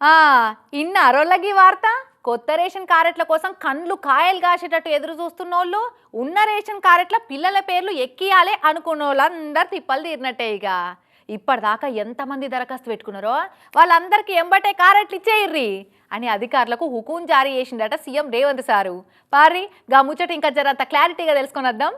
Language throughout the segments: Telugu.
ఇన్న ఇన్నారోళ్ళకి వార్త? కొత్త రేషన్ కార్డుల కోసం కండ్లు కాయలు కాసేటట్టు ఎదురు చూస్తున్నోళ్ళు ఉన్న రేషన్ కార్డుల పిల్లల పేర్లు ఎక్కియాలే అనుకున్న వాళ్ళందరు తిప్పలు తీరినట్టే ఇక ఇప్పటిదాకా ఎంతమంది దరఖాస్తు పెట్టుకున్నారో? వాళ్ళందరికీ ఎంబటే కారెట్లు ఇచ్చేయర్రి అని అధికారులకు హుకుం జారీ చేసిండట సీఎం రేవంత్ సారు. పారి గా ముచ్చట ఇంకా జరంత క్లారిటీగా తెలుసుకొని వద్దాం.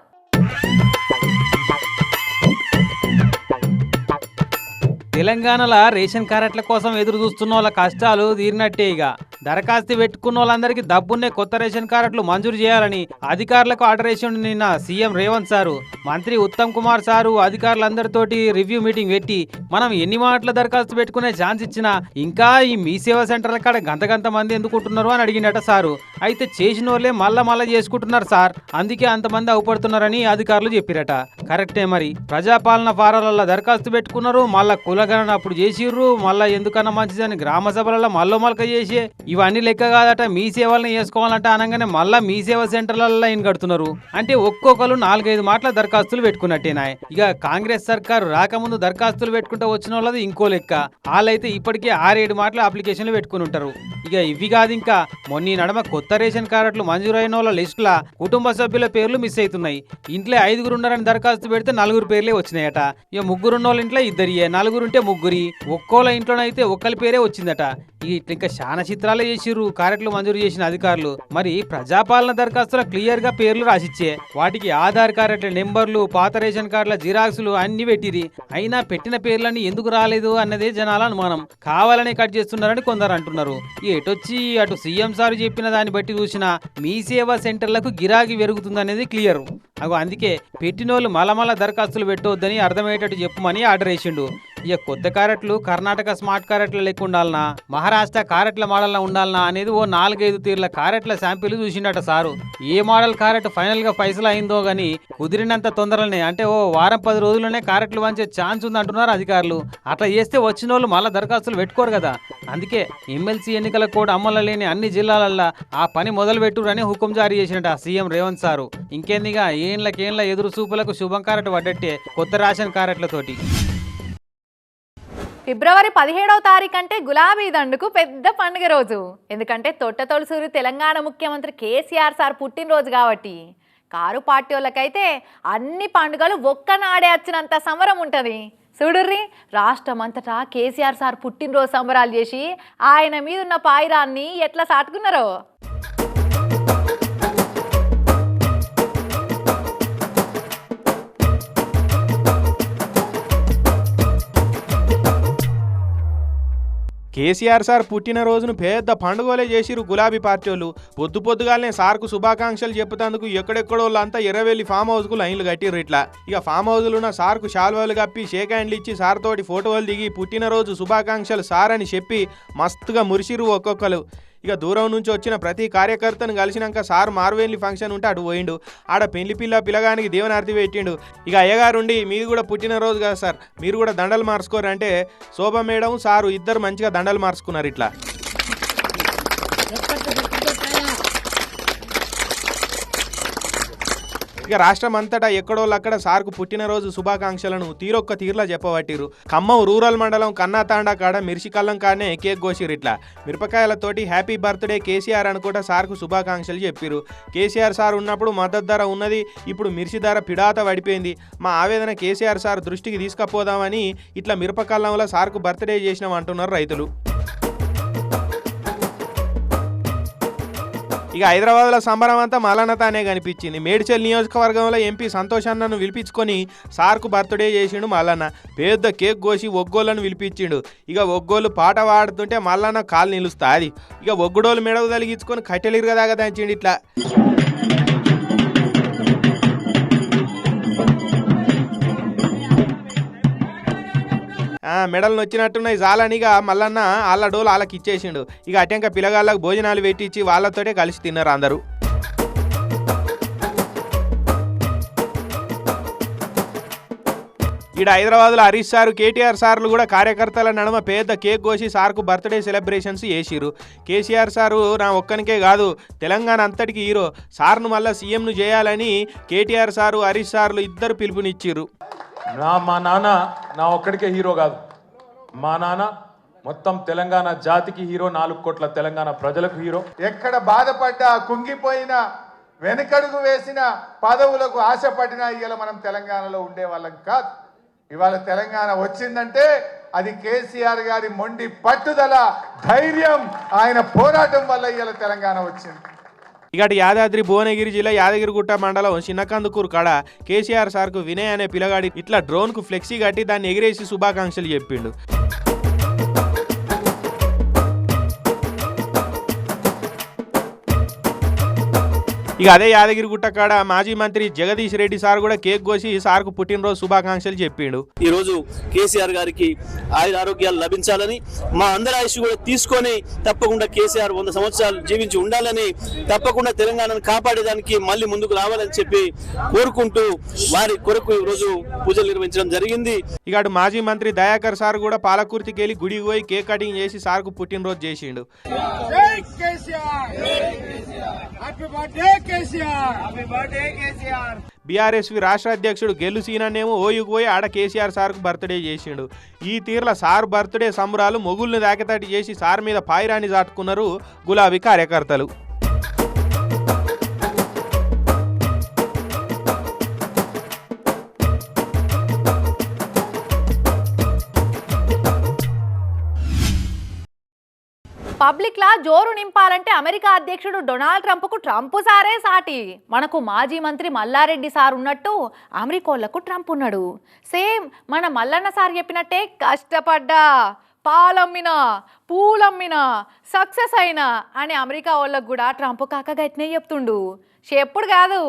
తెలంగాణలో రేషన్ కార్డుల కోసం ఎదురు చూస్తున్న వాళ్ళ కష్టాలు తీరినట్టే ఇక దరఖాస్తు పెట్టుకున్న వాళ్ళందరికీ డబ్బున్నే కొత్త రేషన్ కార్డులు మంజూరు చేయాలని అధికారులకు ఆర్డర్ వేసి నిన్న సీఎం రేవంత్ సారు. మంత్రి ఉత్తమ్ కుమార్ సారు అధికారులందరితోటి రివ్యూ మీటింగ్ పెట్టి మనం ఎన్ని మాటల దరఖాస్తు పెట్టుకునే ఛాన్స్ ఇచ్చినా ఇంకా ఈ మీ సేవా సెంటర్ల కాడ గంత గంత మంది ఎందుకుంటున్నారు అని అడిగినట సారు. అయితే చేసిన వాళ్ళే మళ్ళా మళ్ళా చేసుకుంటున్నారు సార్. అందుకే అంతమంది అవుపడుతున్నారని అధికారులు చెప్పిరట. కరెక్టే మరి. ప్రజాపాలన ఫారాలలో దరఖాస్తు పెట్టుకున్నారు మళ్ళా కులగణన అప్పుడు చేసిర్రు. మళ్ళా ఎందుకన్నా మంచిదని గ్రామ సభలలో మళ్ళీ మలక చేసి ఇవన్నీ లెక్క కాదట మీ సేవలను వేసుకోవాలంటే అనగానే మళ్ళా మీ సేవ సెంటర్లలో ఇన్ కడుతున్నారు. అంటే ఒక్కొక్కరు నాలుగైదు మాటల దరఖాస్తులు పెట్టుకున్నట్టేనాయ్ ఇక కాంగ్రెస్ సర్కారు రాకముందు దరఖాస్తులు పెట్టుకుంటూ వచ్చిన వాళ్ళది ఇంకో లెక్క. వాళ్ళైతే ఇప్పటికే ఆరేడు మాటల అప్లికేషన్లు పెట్టుకుని ఉంటారు. ఇక ఇవి కాదు ఇంకా మొన్న ఈ నడమ కొత్త రేషన్ కార్డులు మంజూరైన వాళ్ళ లిస్టుల కుటుంబ సభ్యుల పేర్లు మిస్ అవుతున్నాయి. ఇంట్లో ఐదుగురు ఉన్నారని దరఖాస్తు పెడితే నలుగురు పేర్లే వచ్చినాయట. ఇక ముగ్గురు ఉన్న వాళ్ళ ఇంట్లో ఇద్దరియే నలుగురుంటే ఉంటే ముగ్గురి ఒక్కోళ్ళ ఇంట్లోనైతే ఒక్కరి పేరే వచ్చిందట. ఇట్లా ఇంకా చాలా చిత్రాలే చేసిర్రు కార్డులు మంజూరు చేసిన అధికారులు. మరి ప్రజాపాలన దరఖాస్తుల క్లియర్గా పేర్లు రాసిచ్చే వాటికి ఆధార్ కార్డు నెంబర్లు పాత రేషన్ కార్డుల జిరాక్సులు అన్ని పెట్టిరి అయినా పెట్టిన పేర్లన్నీ ఎందుకు రాలేదు అన్నదే జనాల అనుమానం. కావాలనే కట్ చేస్తున్నారని కొందరు అంటున్నారు. ఎటొచ్చి అటు సీఎం సార్ చెప్పిన దాన్ని బట్టి చూసినా మీ సేవా సెంటర్లకు గిరాకీ పెరుగుతుందనేది క్లియర్. అగో అందుకే పెట్టినోళ్ళు మలమల దరఖాస్తులు పెట్టవద్దని అర్థమయ్యేటట్టు చెప్పమని ఆర్డర్ వేసిండు ఇక కొత్త కారెట్లు కర్ణాటక స్మార్ట్ క్యారెట్ల లెక్క ఉండాలనా? మహారాష్ట్ర కారెట్ల మోడల్లా ఉండాలనా అనేది ఓ నాలుగైదు తీర్ల కారెట్ల శాంపిల్ చూసిండట సారు. ఏ మోడల్ కారెట్ ఫైనల్గా పైసలు అయిందో గాని కుదిరినంత తొందరనే అంటే ఓ వారం పది రోజుల్లోనే కారెట్లు వంచే ఛాన్స్ ఉంది అంటున్నారు అధికారులు. అట్లా చేస్తే వచ్చిన వాళ్ళు మళ్ళీ దరఖాస్తులు పెట్టుకోరు కదా. అందుకే ఎమ్మెల్సీ ఎన్నికల కోడ్ అమలు లేని అన్ని జిల్లాలల్లో ఆ పని మొదలు పెట్టురని హుకుం జారీ చేసినట సీఎం రేవంత్ సారు. ఇంకేందిగా ఏండ్లకేండ్ల ఎదురు చూపులకు శుభం కారెట్ పడ్డట్టే కొత్త రాషన్ కారెట్లతోటి ఫిబ్రవరి పదిహేడవ తారీఖు అంటే గులాబీ దండుకు పెద్ద పండుగ రోజు. ఎందుకంటే తొట్ట తొలసూరు తెలంగాణ ముఖ్యమంత్రి కేసీఆర్ సార్ పుట్టినరోజు కాబట్టి. కారు పార్టీ వాళ్ళకైతే అన్ని పండుగలు ఒక్కనాడే వచ్చినంత సంబరం ఉంటుంది. చూడుర్రి రాష్ట్రం అంతటా కేసీఆర్ సార్ పుట్టినరోజు సంబరాలు చేసి ఆయన మీద ఉన్న పాయిరాన్ని ఎట్లా సాటుకున్నారో? కేసీఆర్ సార్ పుట్టినరోజును పెద్ద పండుగలే చేసిరు గులాబీ పార్టీ వాళ్ళు పొద్దు పొద్దుగాలనే సార్కు శుభాకాంక్షలు చెప్పుతందుకు ఎక్కడెక్కడో వాళ్ళంతా ఎర్రవెల్లి ఫామ్ హౌస్కు లైన్లు కట్టిర్రు ఇట్లా. ఇక ఫామ్ హౌస్లున్న సార్కు షాల్వాలు కప్పి షేక్ హ్యాండ్లు ఇచ్చి సార్ తోటి ఫోటోలు దిగి పుట్టినరోజు శుభాకాంక్షలు సార్ అని చెప్పి మస్తుగా మురిసిరు ఒక్కొక్కరు ఇక దూరం నుంచి వచ్చిన ప్రతి కార్యకర్తను కలిసినాక సార్ మార్వేన్లి ఫంక్షన్ ఉంటే అటు పోయిండు. ఆడ పెళ్ళి పిల్ల పిల్లగానికి దేవనార్తి పెట్టిండు. ఇక అయ్యగారుండి మీది కూడా పుట్టినరోజు కదా సార్. మీరు కూడా దండలు మార్చుకోరంటే శోభ మేడం సారు ఇద్దరు మంచిగా దండలు మార్చుకున్నారు ఇట్లా. ఇక రాష్ట్రం అంతటా ఎక్కడోళ్ళు అక్కడ సార్కు పుట్టినరోజు శుభాకాంక్షలను తీరొక్క తీరులా చెప్పబట్టిరు ఖమ్మం రూరల్ మండలం కన్నాతాండా కాడ మిర్చి కానే కేక్ కోసిరు ఇట్లా. మిరపకాయలతోటి హ్యాపీ బర్త్డే కేసీఆర్ అనుకుంటా సార్కు శుభాకాంక్షలు చెప్పిరు కేసీఆర్ సార్ ఉన్నప్పుడు మద్దతు ధర ఉన్నది ఇప్పుడు మిర్చి ధర పిడాత పడిపోయింది. మా ఆవేదన కేసీఆర్ సార్ దృష్టికి తీసుకుపోదామని ఇట్లా మిరపకల్లంలో సార్కు బర్త్డే చేసినాం అంటున్నారు రైతులు. ఇక హైదరాబాద్లో సంబరం అంతా మలనతానే కనిపించింది. మేడ్చల్ నియోజకవర్గంలో ఎంపీ సంతోష్ అన్నను పిలిపించుకొని సార్కు బర్త్డే చేసిండు మల్లన్న. పెద్ద కేక్ కోసి ఒగ్గోళ్ళను పిలిపించిండు. ఇక ఒగ్గోళ్ళు పాట పాడుతుంటే మల్లన్న కాలు నిలుస్తా అది ఇక ఒగ్గుడోళ్ళు మెడకు తలిగించుకొని కట్టెలు దాకా దంచిండు ఇట్లా. మెడలు నొచ్చినట్టున్నాయి. జాలనిగా మల్లన్న వాళ్ళ డోలు వాళ్ళకి ఇచ్చేసిండు. ఇక అటెంక పిల్లగాళ్ళకు భోజనాలు పెట్టించి వాళ్ళతోటే కలిసి తిన్నారు అందరూ. ఇడ హైదరాబాద్లో హరీష్ సారు కేటీఆర్ సార్లు కూడా కార్యకర్తల నడుమ పెద్ద కేక్ కోసి సార్కు బర్త్డే సెలబ్రేషన్స్ చేసిరు కేసీఆర్ సారు నా ఒక్కనికే కాదు తెలంగాణ అంతటికి హీరో. సార్ను మళ్ళీ సీఎంను చేయాలని కేటీఆర్ సారు హరీష్ సార్లు ఇద్దరు పిలుపునిచ్చిర్రు. నా మా నాన్న నా ఒక్కడికే హీరో కాదు. మా నాన్న మొత్తం తెలంగాణ జాతికి హీరో నాలుగు కోట్ల తెలంగాణ ప్రజలకు హీరో. ఎక్కడ బాధపడ్డా కుంగిపోయిన వెనకడుగు వేసిన పదవులకు ఆశపడినా ఇవాళ మనం తెలంగాణలో ఉండే వాళ్ళం కాదు. ఇవాళ తెలంగాణ వచ్చిందంటే అది కేసీఆర్ గారి మొండి పట్టుదల ధైర్యం ఆయన పోరాటం వల్ల ఇవాళ తెలంగాణ వచ్చింది. ఇక యాదాద్రి భువనగిరి జిల్లా యాదగిరిగుట్ట మండలం చిన్నకందుకూరు కాడ కేసీఆర్ సార్కు వినయ్ అనే పిల్లగాడి ఇట్లా డ్రోన్కు ఫ్లెక్సీ కట్టి దాన్ని ఎగిరేసి శుభాకాంక్షలు చెప్పిండు. ఇక అదే యాదగిరిగుట్ట కాడ మాజీ మంత్రి జగదీష్ రెడ్డి సార్ కూడా కేక్ కోసి సార్కు పుట్టినరోజు శుభాకాంక్షలు చెప్పిండు. ఈ రోజు కేసీఆర్ గారికి ఆయుర ఆరోగ్యాలు లభించాలని మా అందరి ఆయుష్ కూడా తీసుకొని తప్పకుండా కేసీఆర్ వంద సంవత్సరాలు జీవించి ఉండాలని తప్పకుండా తెలంగాణను కాపాడేదానికి మళ్ళీ ముందుకు రావాలని చెప్పి కోరుకుంటూ వారి కొరకు ఈ రోజు పూజలు నిర్వహించడం జరిగింది. ఇక అటు మాజీ మంత్రి దయాకర్ సార్ కూడా పాలకుర్తికి వెళ్ళి గుడికి పోయి కేక్ కటింగ్ చేసి సార్కు పుట్టినరోజు చేసిండు. బీఆర్ఎస్వి రాష్ట్ర అధ్యక్షుడు గెల్లు ఓయుకు పోయి ఆడ కేసీఆర్ సార్కు బర్త్డే చేసిండు. ఈ తీర్ల సార్ బర్త్డే సంబరాలు మొగుల్ని దాకతాటి చేసి సార్ మీద పాయిరాని చాటుకున్నారు గులాబీ కార్యకర్తలు. పబ్లిక్ లా జోరు నింపాలంటే అమెరికా అధ్యక్షుడు డొనాల్డ్ ట్రంప్కు ట్రంప్ సారే సాటి. మనకు మాజీ మంత్రి మల్లారెడ్డి సార్ ఉన్నట్టు అమెరికోళ్ళకు ట్రంప్ ఉన్నాడు. సేమ్ మన మల్లన్న సార్ చెప్పినట్టే కష్టపడ్డా పాలమ్మినా పూలమ్మినా సక్సెస్ అయినా అని అమెరికా వాళ్ళకు కూడా ట్రంప్ కాక గట్టినే చెప్తుండు. ఎప్పుడు కాదు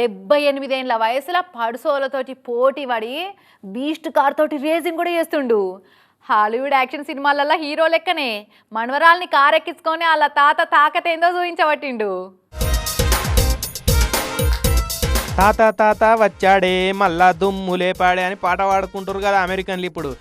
డెబ్బై ఎనిమిదేళ్ళ వయసులో పడుసోలతోటి పోటీ పడి బీస్ట్ కార్ తోటి రేసింగ్ కూడా చేస్తుండు. హాలీవుడ్ యాక్షన్ సినిమాలలో హీరో లెక్కనే. మనవరాల్ని కారెక్కించుకొని వాళ్ళ తాత తాకతేందో చూపించబట్టిండు. తాత తాత వచ్చాడే మళ్ళా దుమ్ము లేపాడే అని పాట పాడుకుంటారు కదా అమెరికన్లు ఇప్పుడు.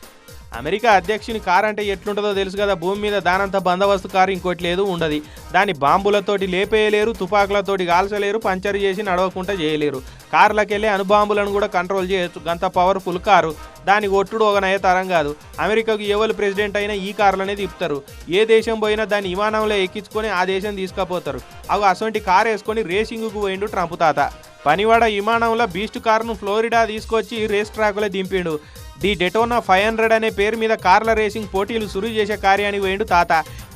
అమెరికా అధ్యక్షుని కారు అంటే ఎట్లుంటుందో తెలుసు కదా. భూమి మీద దానంత బందోబస్తు కారు ఇంకోటి లేదు ఉండదు. దాన్ని బాంబులతోటి లేపేయలేరు తుపాకులతోటి కాల్చలేరు పంచర్ చేసి నడవకుండా చేయలేరు. కార్లకెళ్ళే అనుబాంబులను కూడా కంట్రోల్ చేయొచ్చు. గంత పవర్ఫుల్ కారు. దాని ఒట్టుడు ఒక తరం కాదు. అమెరికాకు ఎవరు ప్రెసిడెంట్ అయినా ఈ కార్లనే తిప్పుతారు. ఏ దేశం పోయినా దాన్ని విమానంలో ఎక్కించుకొని ఆ దేశం తీసుకుపోతారు. అవి అసొంటి కారు వేసుకొని రేసింగ్కు పోయిండు ట్రంప్ తాత. పనివాడ విమానంలో బీస్ట్ కారును ఫ్లోరిడా తీసుకొచ్చి రేస్ ట్రాక్లో దింపిండు. ది డెటోనా ఫైవ్ హండ్రెడ్ అనే పేరు మీద కార్ల రేసింగ్ పోటీలు సురు చేసే కార్యానికి పోయిండు తాత.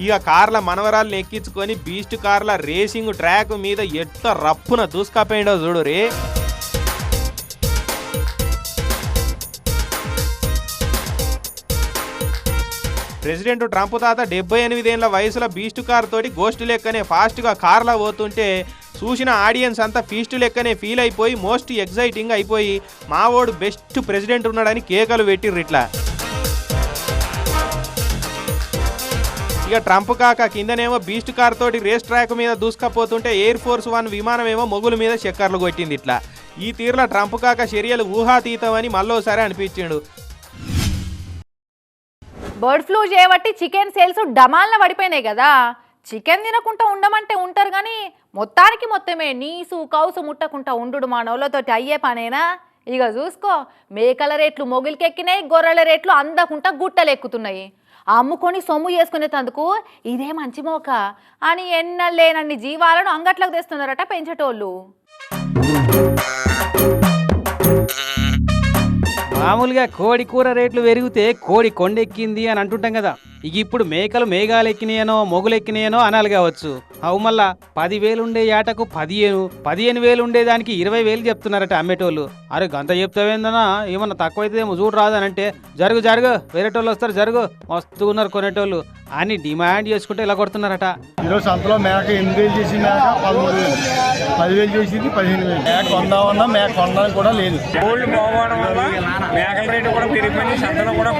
ఇక కార్ల మనవరాలను ఎక్కించుకొని బీస్ట్ కార్ల రేసింగ్ ట్రాక్ మీద ఎట్ట రప్పున దూసుకపోయిండో చూడు రే. ప్రెసిడెంట్ ట్రంప్ తాత డెబ్బై ఎనిమిదేళ్ళ వయసులో బీస్ట్ కార్ తోటి గోస్ట్ లెక్కనే ఫాస్ట్గా కార్లా పోతుంటే చూసిన ఆడియన్స్ అంతా ఫీస్ట్ లెక్కనే ఫీల్ అయిపోయి మోస్ట్ ఎగ్జైటింగ్ అయిపోయి మావోడు బెస్ట్ ప్రెసిడెంట్ ఉన్నాడని కేకలు పెట్టిర్రు ఇట్లా. ఇక ట్రంప్ కాక కిందనేమో బీస్ట్ కార్ తోటి రేస్ ట్రాక్ మీద దూసుకపోతుంటే ఎయిర్ ఫోర్స్ వన్ విమానం ఏమో మొగుల మీద చక్కర్లు కొట్టింది ఇట్లా. ఈ తీరులో ట్రంప్ కాక చర్యలు ఊహాతీతమని మళ్ళోసారి అనిపించిండు. బర్డ్ ఫ్లూ చేయబట్టి చికెన్ సేల్స్ డమాల్న పడిపోయినాయి కదా. చికెన్ తినకుండా ఉండమంటే ఉంటారు కానీ మొత్తానికి మొత్తమే నీసు కౌసు ముట్టకుండా ఉండు మానవులతోటి అయ్యే పనేనా? ఇక చూసుకో మేకల రేట్లు మొగిలికెక్కినాయి గొర్రెల రేట్లు అందకుండా గుట్టలెక్కుతున్నాయి అమ్ముకొని సొమ్ము చేసుకునేటందుకు ఇదే మంచి మోక. అని ఎన్నలేనన్ని జీవాలను అంగట్లకు తెస్తున్నారట పెంచేటోళ్ళు. మామూలుగా కోడి కూర రేట్లు పెరిగితే కోడి కొండెక్కింది అని అంటుంటాం కదా. ఇక ఇప్పుడు మేకలు మేఘాలు ఎక్కినాయనో మొగులు ఎక్కినాయనో అనాలి కావచ్చు. అవు మళ్ళా పదివేలు ఉండే ఏటకు పదిహేను పదిహేను వేలు ఉండేదానికి ఇరవై వేలు చెప్తున్నారట అమ్మేటోళ్ళు. అరే గంత చెప్తావేందనా ఏమన్నా తక్కువైతుందేమో చూడు రాదనంటే జరుగు జరుగు వేరేటోళ్ళు వస్తారు జరుగు మస్తుగా ఉన్నారు కొనేటోళ్ళు. అని డిమాండ్ చేసుకుంటే ఇలా కొడుతున్నారట. ఈరోజు సంతలో మేక ఎనిమిది వేలు చేసి మేక పదమూడు వేలు. పదివేలు చేసింది పదిహేను వేలు. మేక కొందామన్నా మేక కొనడానికి కూడా లేదు. గోల్డ్ బాగోవడం వల్ల మేకల రేటు కూడా పెరిగిపోయింది. సంతలో కూడా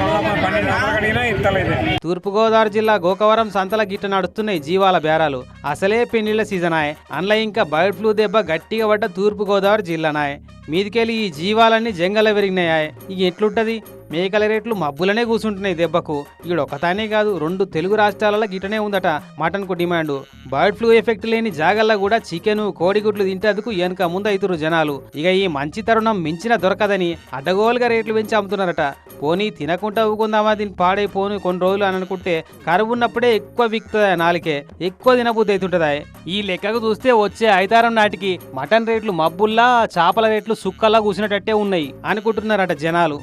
పన్నెండు ఇస్తలేదు తూర్పుగోదావరి జిల్లా గోకవరం సంతల గిట్ట నడుస్తున్నాయి జీవాల బేరాలు. అసలే పెళ్ళిళ్ళ సీజన్ ఆయ్. అందులో ఇంకా బర్డ్ ఫ్లూ దెబ్బ గట్టిగా పడ్డ తూర్పుగోదావరి జిల్లానాయ్ మీదికెళ్ళి ఈ జీవాలన్నీ జంగల పెరిగినాయి ఇక ఎట్లుంటది? మేకల రేట్లు మబ్బులనే కూర్చుంటున్నాయి దెబ్బకు. ఈడ ఒకతానే కాదు రెండు తెలుగు రాష్ట్రాలలో గిటనే ఉందట మటన్కు డిమాండ్. బర్డ్ ఫ్లూ ఎఫెక్ట్ లేని జాగల్లా కూడా చికెన్ కోడిగుడ్లు తింటేందుకు వెనక ముందు అవుతురు జనాలు. ఇక ఈ మంచి తరుణం మించిన దొరకదని అడ్డగోలుగా రేట్లు పెంచి అమ్ముతున్నారట. పోనీ తినకుండా ఊకుందామా దీన్ని పాడైపోను కొన్ని రోజులు అని అనుకుంటే కరువు ఉన్నప్పుడే ఎక్కువ విక్తుందా నాలుకే. ఎక్కువ తినబుద్ధి అవుతుంటుందా ఈ లెక్కకు చూస్తే వచ్చే ఐదారం నాటికి మటన్ రేట్లు మబ్బుల్లా చేపల రేట్లు సుక్కల్లా కూసినట్టట్టే ఉన్నాయి అనుకుంటున్నారట జనాలు.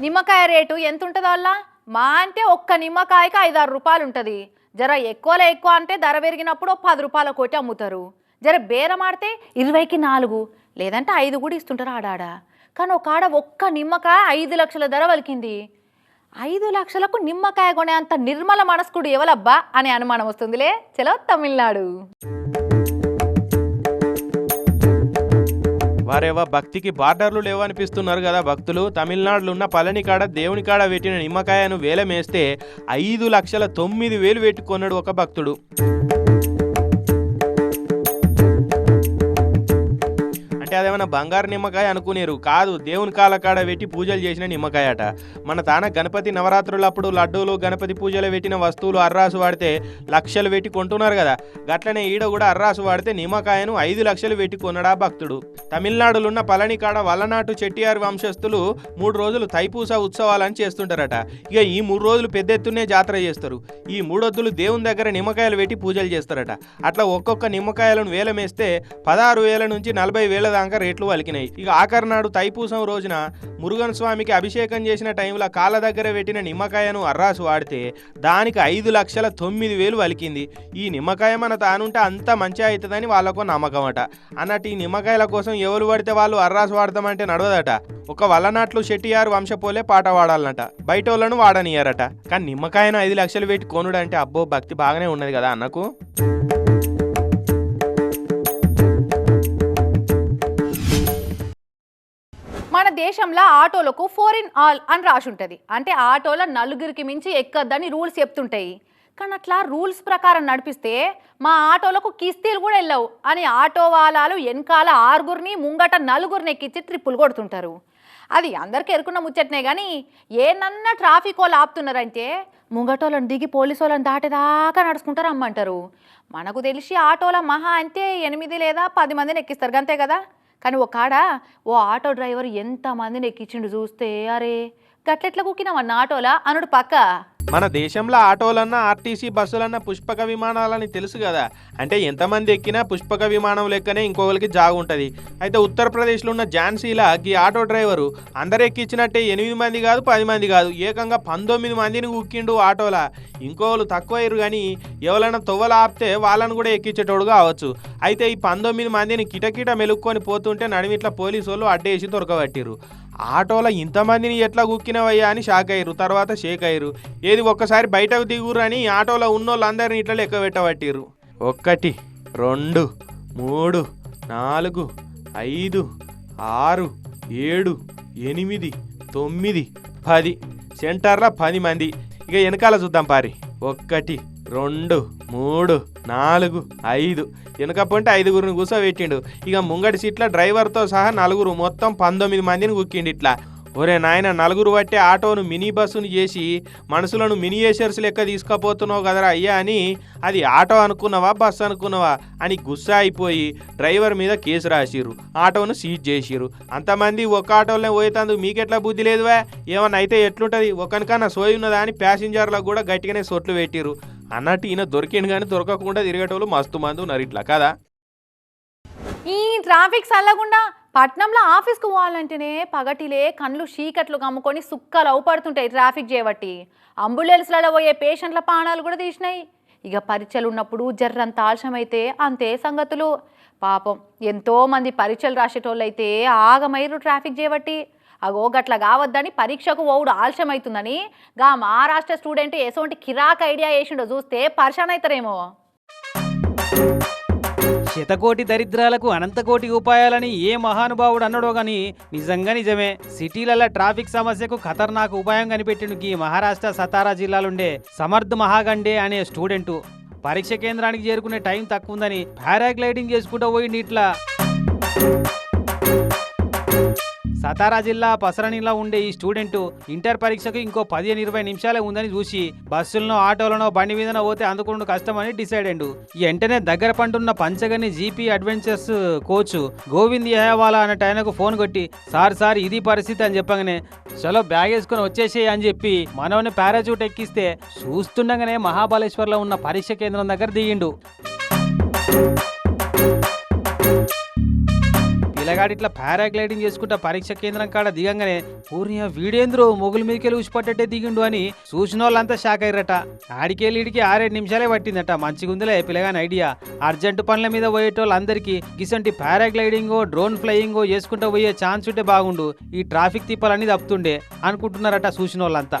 నిమ్మకాయ రేటు ఎంత ఉంటుంది అలా మా అంటే ఒక్క నిమ్మకాయకి ఐదారు రూపాయలు ఉంటుంది జర ఎక్కువలో ఎక్కువ అంటే ధర పెరిగినప్పుడు పది రూపాయల కోటి అమ్ముతారు. జర బేరం ఆడితే ఇరవైకి నాలుగు లేదంటే ఐదు కూడా ఇస్తుంటారు ఆడాడ. కానీ ఒక ఆడ ఒక్క నిమ్మకాయ ఐదు లక్షల ధర వలికింది. ఐదు లక్షలకు నిమ్మకాయ కొనే అంత నిర్మల మనస్కుడు ఎవలబ్బా? అనే అనుమానం వస్తుందిలే. చలో తమిళనాడు. వారేవా భక్తికి బార్డర్లు లేవనిపిస్తున్నారు కదా భక్తులు. తమిళనాడులో ఉన్న పళని కాడ దేవుని కాడ పెట్టిన నిమ్మకాయను వేలమేస్తే ఐదు లక్షల తొమ్మిది వేలు పెట్టుకున్నాడు ఒక భక్తుడు. అంటే బంగారు నిమ్మకాయ అనుకునేరు. కాదు దేవుని కాలకాడ పెట్టి పూజలు చేసిన నిమ్మకాయ అట మన తాన గణపతి నవరాత్రులప్పుడు లడ్డూలు గణపతి పూజలు పెట్టిన వస్తువులు అర్రాసు వాడితే లక్షలు పెట్టి కొంటున్నారు కదా. గట్లనే ఈడ కూడా అర్రాసు వాడితే నిమ్మకాయను ఐదు లక్షలు పెట్టి కొనడా భక్తుడు. తమిళనాడులున్న పళనికాడ వలనాటు కాడ వల్లనాటు వంశస్థులు మూడు రోజులు తైపూస ఉత్సవాలని చేస్తుంటారట. ఇక ఈ మూడు రోజులు పెద్ద ఎత్తునే జాతర చేస్తారు. ఈ మూడొద్దులు దేవుని దగ్గర నిమ్మకాయలు పెట్టి పూజలు చేస్తారట. అట్లా ఒక్కొక్క నిమ్మకాయలను వేలమేస్తే పదహారు వేల నుంచి నలభై వేల దాకా రేట్ రేట్లు వలికినాయి. ఇక ఆఖరినాడు తైపూసం రోజున మురుగన్ స్వామికి అభిషేకం చేసిన టైంలో కాళ్ళ దగ్గర పెట్టిన నిమ్మకాయను అర్రాసు వాడితే దానికి ఐదు లక్షల తొమ్మిది వేలు వలికింది. ఈ నిమ్మకాయ మన తానుంటే అంత మంచిగా అవుతుందని వాళ్ళకు నమ్మకం అట అన్నట్టు ఈ నిమ్మకాయల కోసం ఎవరు పడితే వాళ్ళు అర్రాసు వాడతామంటే నడవదట. ఒక వల్లనాట్లు షెట్టియారు వంశపోలే పాట వాడాలన్నట బయట వాళ్ళను వాడనియారట. కానీ నిమ్మకాయను ఐదు లక్షలు పెట్టి కొనుడు అంటే అబ్బో భక్తి బాగానే ఉన్నది కదా అన్నకు? దేశంలో ఆటోలకు ఫోర్ ఇన్ ఆల్ అని రాసి ఉంటుంది అంటే ఆటోలో నలుగురికి మించి ఎక్కద్దని రూల్స్ చెప్తుంటాయి. కానీ అట్లా రూల్స్ ప్రకారం నడిపిస్తే మా ఆటోలకు కిస్తీలు కూడా వెళ్ళవు అని ఆటో వాలాలు వెనకాల ఆరుగురిని ముంగట నలుగురిని ఎక్కించి ట్రిప్పులు కొడుతుంటారు. అది అందరికీ ఎరుకున్న ముచ్చట్నే కానీ ఏనన్నా ట్రాఫిక్ వాళ్ళు ఆపుతున్నారంటే ముంగటోళ్ళని దిగి పోలీసు వాళ్ళని దాటేదాకా నడుచుకుంటారు అమ్మంటారు. మనకు తెలిసి ఆటోల మహా అంటే ఎనిమిది లేదా పది మందిని ఎక్కిస్తారు అంతే కదా? కానీ ఒక ఆడ ఓ ఆటో డ్రైవర్ ఎంతమందిని ఎక్కించిండు చూస్తే అరే గట్లెట్లా కుక్కినామన్న ఆటోలా? అనుడు పక్క? మన దేశంలో ఆటోలన్నా ఆర్టీసీ బస్సులన్నా పుష్పక విమానాలని తెలుసు కదా. అంటే ఎంతమంది ఎక్కినా పుష్పక విమానం లెక్కనే ఇంకొకరికి జాగు ఉంటుంది. అయితే ఉత్తరప్రదేశ్లో ఉన్న ఝాన్సీలా ఈ ఆటో డ్రైవరు అందరు ఎక్కించినట్టే ఎనిమిది మంది కాదు పది మంది కాదు ఏకంగా పంతొమ్మిది మందిని ఉక్కిండు ఆటోలా. ఇంకోళ్ళు తక్కువయ్యారు కానీ ఎవరైనా తొవ్వలు ఆపితే వాళ్ళని కూడా ఎక్కించేటోడు కావచ్చు. అయితే ఈ పంతొమ్మిది మందిని కిటకిట మెలుక్కొని పోతుంటే నడిమిట్ల పోలీసు వాళ్ళు అడ్డేసి దొరకబట్టిరు ఆటోలో ఇంతమందిని ఎట్లా గుక్కినవయ్యా అని షాక్ అయ్యారు. తర్వాత షేక్ అయ్యారు. ఏది ఒక్కసారి బయటకు దిగురు అని ఆటోలో ఉన్నోళ్ళందరినీ ఇట్లా లెక్క పెట్టబట్టిరు ఒకటి రెండు మూడు నాలుగు ఐదు ఆరు ఏడు ఎనిమిది తొమ్మిది పది. సెంటర్లో పది మంది. ఇక వెనకాల చూద్దాం పారి. ఒక్కటి రెండు మూడు నాలుగు ఐదు. వెనక ఐదుగురిని కూర్చోబెట్టిండు ఇక ముంగటి సీట్లో డ్రైవర్తో సహా నలుగురు మొత్తం పంతొమ్మిది మందిని కుక్కిండు ఇట్లా ఒరే నాయన నలుగురు పట్టే ఆటోను మినీ బస్సును చేసి మనుషులను మినీయేషర్స్ లెక్క తీసుకుపోతున్నావు కదరా అయ్యా అని అది ఆటో అనుకున్నావా బస్సు అనుకున్నావా అని గుస్సా అయిపోయి డ్రైవర్ మీద కేసు రాసిరు ఆటోను సీజ్ చేసిరు అంతమంది ఒక ఆటోలోనే పోయేతందుకు మీకెట్లా బుద్ధి లేదువా? ఏమన్నా అయితే ఎట్లుంటుంది? ఒకనికన్నా సోయి ఉన్నదా అని ప్యాసింజర్లకు కూడా గట్టిగానే సొట్లు పెట్టిర్రు. అన్నట్టు ఈయన దొరికిండు కానీ దొరకకుండా తిరిగేటోళ్ళు మస్తు మంది ఉన్నారు ఇట్లా కదా? ఈ ట్రాఫిక్ చల్లకుండా పట్నంలో ఆఫీస్కి పోవాలంటేనే పగటిలే కళ్ళు చీకట్లు కమ్ముకొని సుక్కలు అవుపడుతుంటాయి ట్రాఫిక్ చేయబట్టి అంబులెన్స్లలో పోయే పేషెంట్ల ప్రాణాలు కూడా తీసినాయి. ఇక పరీక్షలు ఉన్నప్పుడు జర్రంత ఆలస్యం అయితే అంతే సంగతులు. పాపం ఎంతోమంది పరీక్షలు రాసేటోళ్ళైతే ఆగమైరు ట్రాఫిక్ చేయబట్టి అగో గట్ల కావద్దని పరీక్షకు ఓవుడు ఆలస్యం అవుతుందని గా మహారాష్ట్ర స్టూడెంట్ ఎసోంటి కిరాక్ ఐడియా వేసిండో చూస్తే పరిశాన్ అవుతారేమో శతకోటి దరిద్రాలకు అనంతకోటి ఉపాయాలని ఏ మహానుభావుడు అన్నాడో గాని నిజంగా నిజమే. సిటీలలో ట్రాఫిక్ సమస్యకు ఖతర్నాక్ ఉపాయం కనిపెట్టిండు ఈ మహారాష్ట్ర సతారా జిల్లాలుండే సమర్థ్ మహాగండే అనే స్టూడెంటు. పరీక్ష కేంద్రానికి చేరుకునే టైం తక్కువ ఉందని పారాగ్లైడింగ్ చేసుకుంటూ పోయి ఇట్లా. సతారా జిల్లా పసరణిలో ఉండే ఈ స్టూడెంట్ ఇంటర్ పరీక్షకు ఇంకో పదిహేను ఇరవై నిమిషాలే ఉందని చూసి బస్సులను ఆటోలనో బండి మీదనో పోతే అందుకుండా కష్టమని డిసైడ్ అయ్యిండు. వెంటనే దగ్గర పంటున్న Panchgani GP adventures coach Govind Yahawala అనే ఆయనకు ఫోన్ కొట్టి సార్ సార్ ఇది పరిస్థితి అని చెప్పగానే చలో బ్యాగ్ వేసుకొని వచ్చేసేయి అని చెప్పి మనవని పారాచూట్ ఎక్కిస్తే చూస్తుండగానే మహాబలేశ్వర్లో ఉన్న పరీక్ష కేంద్రం దగ్గర దిగిండు. పిల్లగాడు ఇట్లా పారాగ్లైడింగ్ చేసుకుంటా పరీక్ష కేంద్రం కాడ దిగంగానే పూర్ణియ వీడేంద్రు మొగుల మీదకెళ్ళి ఉసిపట్టేట్టే దిగిండు అని చూసిన వాళ్ళంతా షాక్ అయ్యారట. ఆడికెళ్ళి ఇడికి ఆరేడు నిమిషాలే పట్టిందట. మంచిగుందిలే పిల్లగాని ఐడియా. అర్జెంట్ పనుల మీద పోయేటోళ్ళందరికీ గిసంటి పారాగ్లైడింగో డ్రోన్ ఫ్లయింగో చేసుకుంటూ పోయే ఛాన్స్ ఉంటే బాగుండు. ఈ ట్రాఫిక్ తిప్పలన్నీ తప్పుతుండే అనుకుంటున్నారట చూసిన వాళ్ళంతా